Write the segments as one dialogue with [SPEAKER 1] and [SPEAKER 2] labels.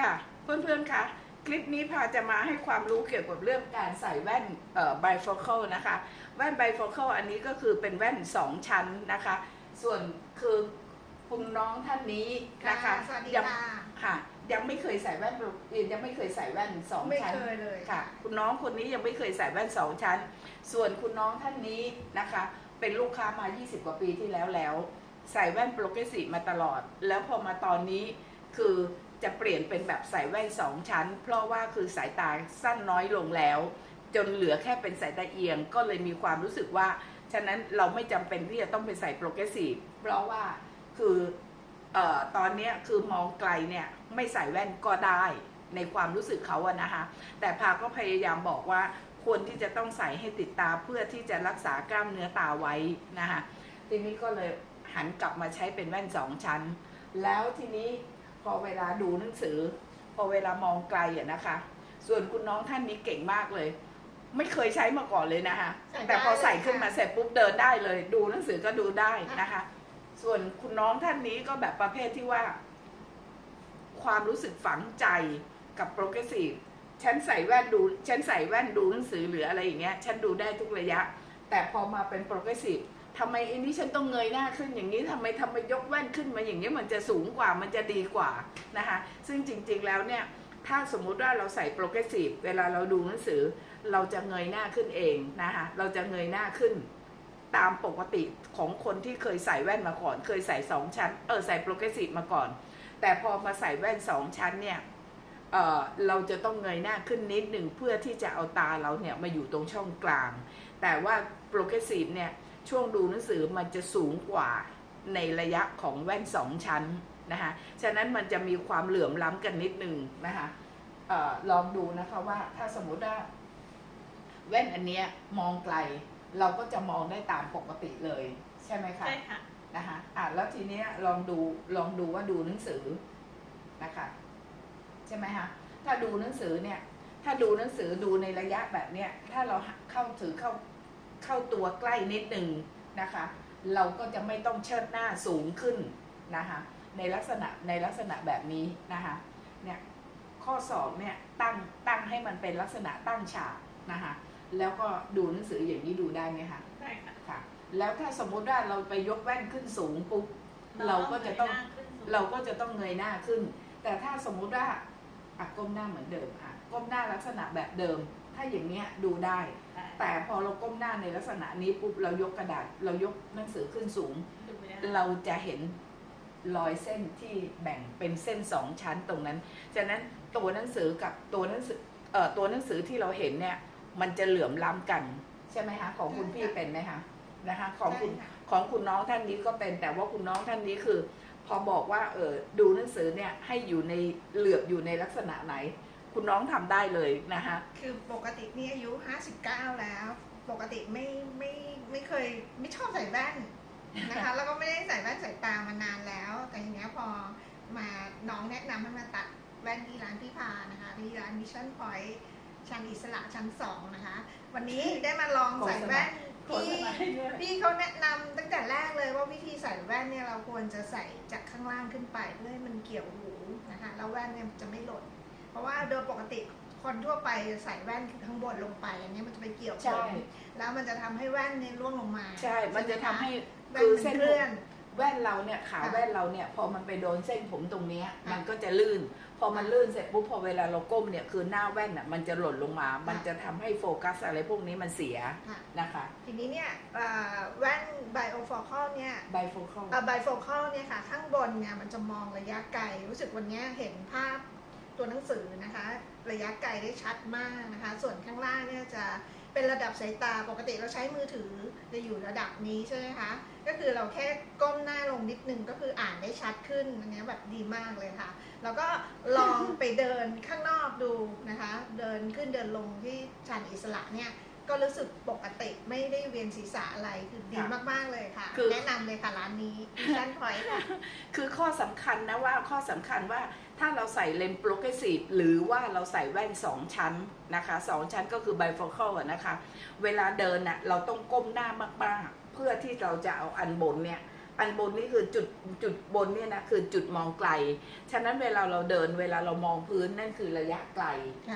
[SPEAKER 1] ค่ะ เพื่อนๆคะคลิปนี้พาจะมาให้ความรู้เกี่ยวกับเรื่องการใส่แว่นเอ่อ bifocal นะคะ แว่น bifocal อันนี้ก็คือเป็นแว่น 2 ชั้นนะคะ ส่วนคือคุณน้องท่านนี้นะคะ
[SPEAKER 2] สวัสดี
[SPEAKER 1] ยัง
[SPEAKER 2] ค่ะ
[SPEAKER 1] ค่ะ ยังไม่เคยใส่แว่นยังไม่เคยใส่แว่นสอง
[SPEAKER 2] ไม่
[SPEAKER 1] ชั้น
[SPEAKER 2] เคยเลย
[SPEAKER 1] ค่ะ คุณน้องคนนี้ยังไม่เคยใส่แว่นสองชั้น ส่วนคุณน้องท่านนี้นะคะ เป็นลูกค้ามา 20 กว่าปีที่แล้วแล้ว ใส่แว่นโปรเกรสซีฟมาตลอด แล้วพอมาตอนนี้คือ จะเปลี่ยนเป็นแบบใส่แว่นสองชั้น เพราะว่าคือสายตาสั้นน้อยลงแล้ว จนเหลือแค่เป็นสายตาเอียง ก็เลยมีความรู้สึกว่า ฉะนั้นเราไม่จำเป็นที่จะต้องไปใส่โปรเกรสซีฟเพราะว่าคือออตอนนี้คือมองไกลเนี่ยไม่ใส่แว่นก็ได้ในความรู้สึกเขาอะนะคะ แต่พาก็พยายามบอกว่าควรที่จะต้องใส่ให้ติดตาเพื่อที่จะรักษากล้ามเนื้อตาไว้นะคะทีนี้ก็เลยหันกลับมาใช้เป็นแว่นสองชั้น แล้วทีนี้ พอเวลาดูหนังสือ พอเวลามองไกลอะนะคะ ส่วนคุณน้องท่านนี้เก่งมากเลย ไม่เคยใช้มาก่อนเลยนะคะ
[SPEAKER 2] ใส่ได้
[SPEAKER 1] แต่พอใส่
[SPEAKER 2] เลยค่ะ
[SPEAKER 1] ขึ้นมาเสร็จปุ๊บเดินได้เลย ดูหนังสือก็ดูได้นะคะ ส่วนคุณน้องท่านนี้ก็แบบประเภทที่ว่า ความรู้สึกฝังใจกับโปรเกรสซีฟฉันใส่แว่นดูฉันใส่แว่นดูหนังสือหรืออะไรอย่างเงี้ยฉันดูได้ทุกระยะ แต่พอมาเป็นโปรเกรสซีฟ ทำไมไอ้นี้ฉันต้องเงยหน้าขึ้นอย่างนี้ทำไมทำไมยกแว่นขึ้นมาอย่างนี้มันจะสูงกว่ามันจะดีกว่านะคะ ซึ่งจริงๆแล้วเนี่ยถ้าสมมุติว่าเราใส่โปรเกรสซีฟเวลาเราดูหนังสือ เราจะเงยหน้าขึ้นเองนะคะเราจะเงยหน้าขึ้น ตามปกติของคนที่เคยใส่แว่นมาก่อน เคยใส่สองชั้นเออใส่โปรเกรสซีฟมาก่อน แต่พอมาใส่แว่นสองชั้นเนี่ยเเราจะต้องเงยหน้าขึ้นนิดหนึ่งเพื่อที่จะเอาตาเราเนี่ยมาอยู่ตรงช่องกลาง แต่ว่าโปรเกรสซีฟเนี่ย ช่วงดูหนังสือมันจะสูงกว่าในระยะของแว่นสองชั้นนะคะฉะนั้นมันจะมีความเหลื่อมล้ำกันนิดหนึ่งนะคะเออลองดูนะคะว่าถ้าสมมุติว่า แว่นอันเนี้ยมองไกล เราก็จะมองได้ตามปกติเลย ใช่ไหมคะ
[SPEAKER 2] ใช่ค่ะ
[SPEAKER 1] นะคะอะแล้วทีเนี้ยลองดูลองดูว่าดูหนังสือนะคะใช่ไหมคะถ้าดูหนังสือเนี่ย ถ้าดูหนังสือดูในระยะแบบเนี้ยถ้าเราเข้าถือเข้า เข้าตัวใกล้นิดหนึ่งนะคะ เราก็จะไม่ต้องเชิดหน้าสูงขึ้นนะคะในลักษณะในลักษณะแบบนี้นะคะเนี่ยข้อสอบเนี่ยตั้งตั้งให้มันเป็นลักษณะตั้งฉากนะคะแล้วก็ดูหนังสืออย่างนี้ดูได้ไหมคะ
[SPEAKER 2] ได้ค่ะ
[SPEAKER 1] ค่ะ แล้วถ้าสมมุติว่าเราไปยกแว่นขึ้นสูงปุ๊บเราก็จะต้องเราก็จะต้องเงยหน้าขึ้น แต่ถ้าสมมุติว่าอะก้มหน้าเหมือนเดิมอะก้มหน้าลักษณะแบบเดิม ถ้าอย่างเนี้ยดูได้ แต่พอเราก้มหน้าในลักษณะนี้ปุ๊บเรายกกระดาษ เรายกหนังสือขึ้นสูง เราจะเห็นรอยเส้นที่แบ่งเป็นเส้นสองชั้นตรงนั้น ฉะนั้นตัวหนังสือกับตัวหนังสือเอ่อตัวหนังสือที่เราเห็นเนี่ย มันจะเหลื่อมล้ำกัน ใช่ไหมคะ ของคุณพี่เป็นไหมคะนะคะของคุณ
[SPEAKER 2] ใช่ค่ะ
[SPEAKER 1] ของคุณน้องท่านนี้ก็เป็นแต่ว่าคุณน้องท่านนี้คือ พอบอกว่าเออดูหนังสือเนี่ยให้อยู่ในเหลือบอยู่ในลักษณะไหน คุณน้องทำได้เลยนะคะ
[SPEAKER 2] คือปกตินี่อายุ 59 แล้ว ปกติไม่ไม่ไม่เคยไม่ชอบใส่แว่นนะคะ แล้วก็ไม่ได้ใส่แว่นสายตามานานแล้ว แต่ทีเนี้ยพอมาน้องแนะนำให้มาตัดแว่นที่ร้านพี่พานะคะที่ร้านมิชชั่นพอยต์ชั้นอิสระชั้นสองนะคะ วันนี้ได้มาลองใส่แว่น
[SPEAKER 1] โฆษ
[SPEAKER 2] ที่
[SPEAKER 1] ณาให้ด้วย
[SPEAKER 2] พี่เขาแนะนำตั้งแต่แรกเลยว่าวิธีใส่แว่นเนี่ยเราควรจะใส่จากข้างล่างขึ้นไปเพื่อให้มันเกี่ยวหูนะคะแล้วแว่นเนี่ยจะไม่หล่นเพ ราะว่าโดยปกติคนทั่วไปใส่แว่นข้างบนลงไป อันนี้มันจะไปเกี่ยว
[SPEAKER 1] ใช่
[SPEAKER 2] ผมแล้วมันจะทำให้แว่นเนี่ยร่วงลงมา
[SPEAKER 1] ใช่ มันจะทำให้
[SPEAKER 2] แว่น
[SPEAKER 1] คือ
[SPEAKER 2] มัน
[SPEAKER 1] เส้น
[SPEAKER 2] เคลื่อน
[SPEAKER 1] แว่นเราเนี่ยขา
[SPEAKER 2] ค่ะ
[SPEAKER 1] แว่นเราเนี่ยพอมันไปโดนเส้นผมตรงเนี้ย
[SPEAKER 2] ค่ะ
[SPEAKER 1] มันก็จะลื่น พอมันลื่นเสร็จปุ๊บพอเวลาเราก้มเนี่ยคือหน้าแว่นอะมันจะหล่นลงมา มันจะทำให้โฟกัสอะไรพวกนี้มันเสีย
[SPEAKER 2] ค่ะ
[SPEAKER 1] นะคะ
[SPEAKER 2] ทีนี้เนี่ยเอ่อแว่น bifocal เนี่ย
[SPEAKER 1] ไบโฟกัล
[SPEAKER 2] เอ่อ bifocal เนี่ยค่ะ ข้างบนเนี่ยมันจะมองระยะไกล รู้สึกวันเนี้ยเห็นภาพ ตัวหนังสือนะคะ ระยะไกลได้ชัดมากนะคะ ส่วนข้างล่างเนี่ยจะเป็นระดับสายตาปกติเราใช้มือถือจะอยู่ระดับนี้ใช่ไหมคะก็คือเราแค่ก้มหน้าลงนิดนึงก็คืออ่านได้ชัดขึ้นอันเนี้ยแบบดีมากเลยค่ะ แล้วก็ลองไปเดินข้างนอกดูนะคะ เดินขึ้นเดินลงที่ชานอิสระเนี่ยก็รู้สึกปกติไม่ได้เวียนศีรษะอะไรคือดีมาก ๆ เลยค่ะ
[SPEAKER 1] คือ
[SPEAKER 2] แนะนำเลยค่ะร้านนี้ดิฉันพอยค่ะ
[SPEAKER 1] คือข้อสำคัญนะว่าข้อสำคัญว่า ถ้าเราใส่เลนส์โปรเกรสซีฟหรือว่าเราใส่แว่น 2 ชั้นนะคะสองชั้นก็คือไบโฟกัลอะนะคะ เวลาเดินน่ะเราต้องก้มหน้ามากๆ เพื่อที่เราจะเอาอันบนเนี่ยอันบนนี่คือจุดจุดบนเนี่ยนะคือจุดมองไกล ฉะนั้นเวลาเราเดินเวลาเรามองพื้นนั่นคือระยะไกล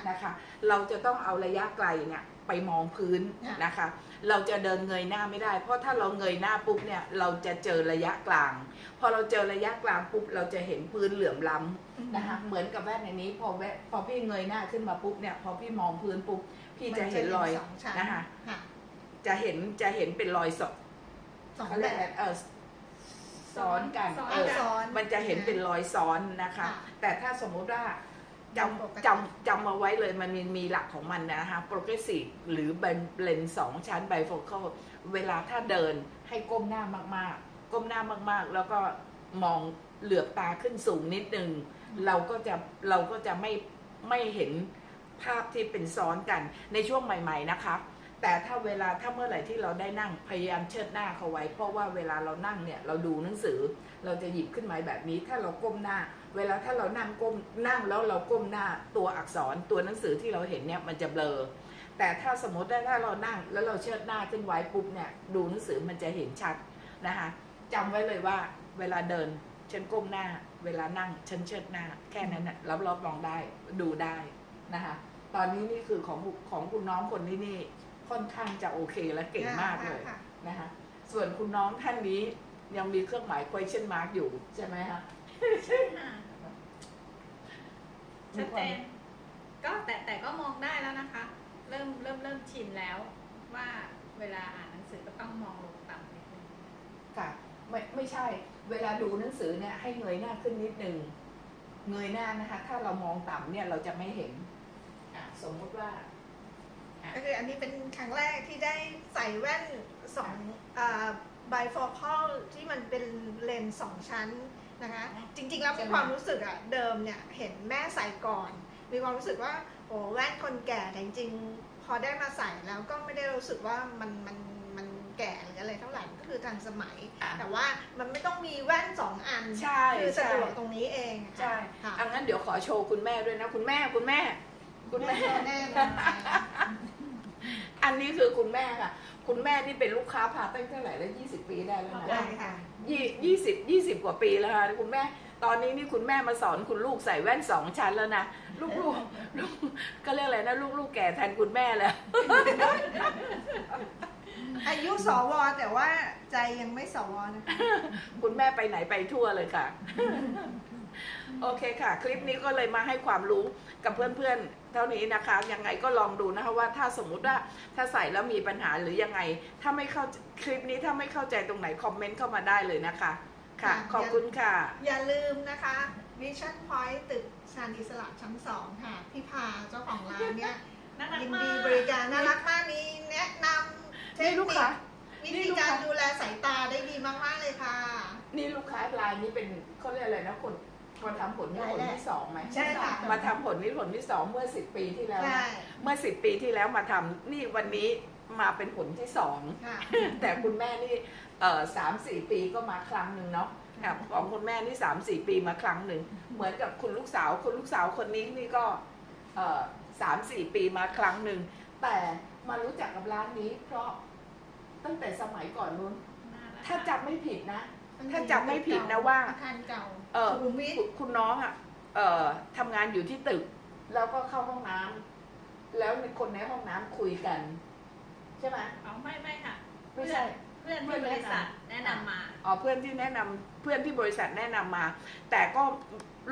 [SPEAKER 1] นะคะ เราจะต้องเอาระยะไกลเนี่ย ไปมองพื้น
[SPEAKER 2] ค่ะ
[SPEAKER 1] นะคะ เราจะเดินเงยหน้าไม่ได้ เพราะถ้าเราเงยหน้าปุ๊บเนี่ยเราจะเจอระยะกลาง พอเราเจอระยะกลางปุ๊บเราจะเห็นพื้นเหลื่อมล้ำนะคะเหมือนกับแว่นในนี้พอแว่นพอพี่เงยหน้าขึ้นมาปุ๊บเนี่ยพอพี่มองพื้นปุ๊บพี่จะเห็นรอย
[SPEAKER 2] สองชั้น
[SPEAKER 1] นะคะ
[SPEAKER 2] ค่ะ
[SPEAKER 1] จะเห็นจะเห็นเป็นรอยสด
[SPEAKER 2] สอง
[SPEAKER 1] เขา
[SPEAKER 2] แบ
[SPEAKER 1] เรียกอะไร
[SPEAKER 2] บ
[SPEAKER 1] เออซ้อนกัน
[SPEAKER 3] ซ้อน
[SPEAKER 1] เออ
[SPEAKER 2] ซ้อน
[SPEAKER 1] มันจะเห็นเป็นรอยซ้อนนะคะ
[SPEAKER 2] ค่ะ
[SPEAKER 1] แต่ถ้าสมมุติว่า จำจำจำมาไว้เลยมันมีมีหลักของมันนะคะ progressive หรือเบนเลนสองชั้น bifocal เวลาถ้าเดินให้ก้มหน้ามากๆ ก้มหน้ามากๆ แล้วก็มองเหลือบตาขึ้นสูงนิดนึง เราก็จะเราก็จะไม่ไม่เห็นภาพที่เป็นซ้อนกันในช่วงใหม่ ๆนะคะ แต่ถ้าเวลาถ้าเมื่อไหร่ที่เราได้นั่งพยายามเชิดหน้าเขาไว้ เพราะว่าเวลาเรานั่งเนี่ยเราดูหนังสือเราจะหยิบขึ้นมาแบบนี้ ถ้าเราก้มหน้า เวลาถ้าเรานั่งก้มนั่งแล้วเราก้มหน้าตัวอักษรตัวหนังสือที่เราเห็นเนี่ยมันจะเบลอ แต่ถ้าสมมติว่าถ้าเรานั่งแล้วเราเชิดหน้าขึ้นไว้ปุ๊บเนี่ยดูหนังสือมันจะเห็นชัดนะคะจำไว้เลยว่าเวลาเดินฉันก้มหน้า เวลานั่งฉันเชิดหน้า แค่นั้นนะรับรอบรองได้ดูได้นะคะตอนนี้นี่คือของของคุณน้องคนนี้นี่ค่อนข้างจะโอเคและเก่งมากเลยนะคะส่วนคุณน้องท่านนี้ยังมีเครื่องหมาย question mark อยู่ใช่ไหมคะ
[SPEAKER 3] ใช่ค่ะ ชัดเจน ก็แต่แต่ก็มองได้แล้วนะคะ เริ่มเริ่มเริ่มชินแล้วว่าเวลาอ่านหนังสือก็ต้องมองลงต่ำนิดนึง
[SPEAKER 1] ค่ะ ไม่ไม่ใช่ เวลาดูหนังสือเนี่ยให้เงยหน้าขึ้นนิดนึงเงยหน้านะคะ ถ้าเรามองต่ำเนี่ยเราจะไม่เห็นอะสมมุติว่า
[SPEAKER 2] ก็คืออันนี้เป็นครั้งแรกที่ได้ใส่แว่นสองไบฟอร์คอลที่มันเป็นเลนส์สองชั้น นะคะจริงๆแล้ว
[SPEAKER 1] ใช่
[SPEAKER 2] มี
[SPEAKER 1] ไหม
[SPEAKER 2] ความรู้สึกอะเดิมเนี่ยเห็นแม่ใส่ก่อน มีความรู้สึกว่าโอ้แว่นคนแก่แต่จริงๆพอได้มาใส่แล้วก็ไม่ได้รู้สึกว่ามันมันมันแก่หรืออะไรเท่าไหร่ก็คือทันสมัย
[SPEAKER 1] อะ
[SPEAKER 2] แต่ว่ามันไม่ต้องมีแว่นสองอัน
[SPEAKER 1] ใช่
[SPEAKER 2] คือสะ
[SPEAKER 1] ใช่
[SPEAKER 2] ดวกตรงนี้เองค่ะ
[SPEAKER 1] ใช่
[SPEAKER 2] ค่ะ
[SPEAKER 1] อังั้นเดี๋ยวขอโชว์คุณแม่ด้วยนะ คุณแม่คุณแม่ คุณแม่
[SPEAKER 2] แน่เลย
[SPEAKER 1] อันนี้คือคุณแม่ค่ะ คุณแม่นี่เป็นลูกค้าพาตั้งเท่าไหร่แล้วยี่สิบปีได้แล้วนะ
[SPEAKER 2] ได้ค่ะ
[SPEAKER 1] ยี่ยี่สิบยี่สิบกว่าปีแล้วค่ะคุณแม่ ตอนนี้นี่คุณแม่มาสอนคุณลูกใส่แว่นสองชั้นแล้วนะลูกลูกลูกก็เรียกอะไรนะลูกลูกแก่แทนคุณแม่แล้ว
[SPEAKER 2] อายุสวแต่ว่าใจยังไม่สวนะคะ
[SPEAKER 1] คุณแม่ไปไหนไปทั่วเลยค่ะ โอเคค่ะ คลิปนี้ก็เลยมาให้ความรู้กับเพื่อนๆ เท่านี้นะคะ ยังไงก็ลองดูนะคะว่าถ้าสมมุติว่าถ้าใส่แล้วมีปัญหาหรือยังไง ถ้าไม่เข้าคลิปนี้ถ้าไม่เข้าใจตรงไหนคอมเมนต์เข้ามาได้เลยนะคะ ค่ะ ขอบคุณค่ะ
[SPEAKER 2] อย่าลืมนะคะ Vision Point ตึกชานอิสระชั้นสองค่ะ พี่พาเจ้าของร้านเนี่ย
[SPEAKER 3] น่ารัก
[SPEAKER 2] ยิน
[SPEAKER 3] มา
[SPEAKER 2] ดี
[SPEAKER 3] ก
[SPEAKER 2] บริการน่ารักมากมีแนะนำเท
[SPEAKER 1] นี่
[SPEAKER 2] ค
[SPEAKER 1] ลูก
[SPEAKER 2] นิ
[SPEAKER 1] ค้า
[SPEAKER 2] ควิ
[SPEAKER 1] นี่
[SPEAKER 2] ธี
[SPEAKER 1] ลูก
[SPEAKER 2] การ
[SPEAKER 1] ค้า
[SPEAKER 2] ดูแลสายตาได้ดีมากๆเลยค่ะ
[SPEAKER 1] นี่ลูกค้ารายนี้เป็นเขาเรียกอะไรนะคน มาทำผลนี่ผลที่สองไหม
[SPEAKER 2] ใช่ค่ะ
[SPEAKER 1] มาทำผลนี่ผลที่สองเมื่อสิบปีที่แล้ว
[SPEAKER 2] ใช่
[SPEAKER 1] นะเมื่อสิบปีที่แล้วมาทำนี่วันนี้มาเป็นผลที่สอง
[SPEAKER 2] ค่ะ
[SPEAKER 1] แต่คุณแม่นี่เออสามสี่ปีก็มาครั้งหนึ่งเนาะค่ะของคุณแม่นี่สามสี่ปีมาครั้งหนึ่ง เหมือนกับคุณลูกสาวคุณลูกสาวคนนี้นี่ก็เออสามสี่ปีมาครั้งหนึ่ง แต่มารู้จักกับร้านนี้เพราะตั้งแต่สมัยก่อนนู้น
[SPEAKER 3] น่ารัก
[SPEAKER 1] ถ้าจำไม่ผิดนะ ถ้าจำไม่ผิดนะว่า
[SPEAKER 2] อาคารเก่า
[SPEAKER 1] เออ
[SPEAKER 2] สุขุมวิท
[SPEAKER 1] คุณคุณน้องอะ เอ่อทำงานอยู่ที่ตึก แล้วก็เข้าห้องน้ำแล้วมีคนในห้องน้ำคุยกัน ใช่ไหม
[SPEAKER 3] อ๋อไม่ไม่ค่ะ
[SPEAKER 1] ไม่ใช่
[SPEAKER 3] เพื่อนที่บริษัทแนะนำมา
[SPEAKER 1] อ๋อเพื่อนที่แนะนำเพื่อนที่บริษัทแนะนำมา แต่ก็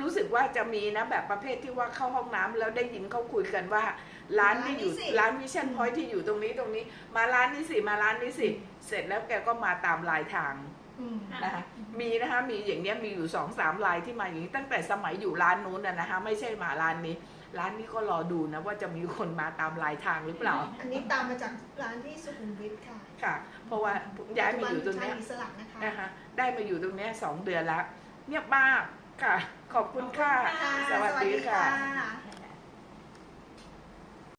[SPEAKER 1] รู้สึกว่าจะมีนะแบบประเภทที่ว่าเข้าห้องน้ำแล้วได้ยินเขาคุยกันว่า ร้านที่อยู่ร้านวิชั่นพอยที่อยู่ตรงนี้ตรงนี้ มาร้านนี้สิมาร้านนี้สิเสร็จแล้วแกก็มาตามลายทาง
[SPEAKER 2] อืม
[SPEAKER 1] นะคะมีนะคะมีอย่างเนี้ยมีอยู่สองสามลายที่มาอย่างนี้ตั้งแต่สมัยอยู่ร้านนู้นนะนะคะไม่ใช่มาร้านนี้ ร้านนี้ก็รอดูนะว่าจะมีคนมาตามลายทางหรือเปล่า
[SPEAKER 2] อันนี้ตามมาจากร้านที่สุขุมวิทค่ะ
[SPEAKER 1] ค่ะ เพราะว่าย้ายมาอยู่ตรง
[SPEAKER 2] ชา
[SPEAKER 1] เนี้ย
[SPEAKER 2] อิสระนะคะ
[SPEAKER 1] นะคะได้มาอยู่ตรงเนี้ยสองเดือนแล้วเงียบมากค่ะขอบคุณค่ะ
[SPEAKER 3] ขอบคุณค่ะ
[SPEAKER 1] สวัสดีค่ะ
[SPEAKER 2] สวัสดีค่ะ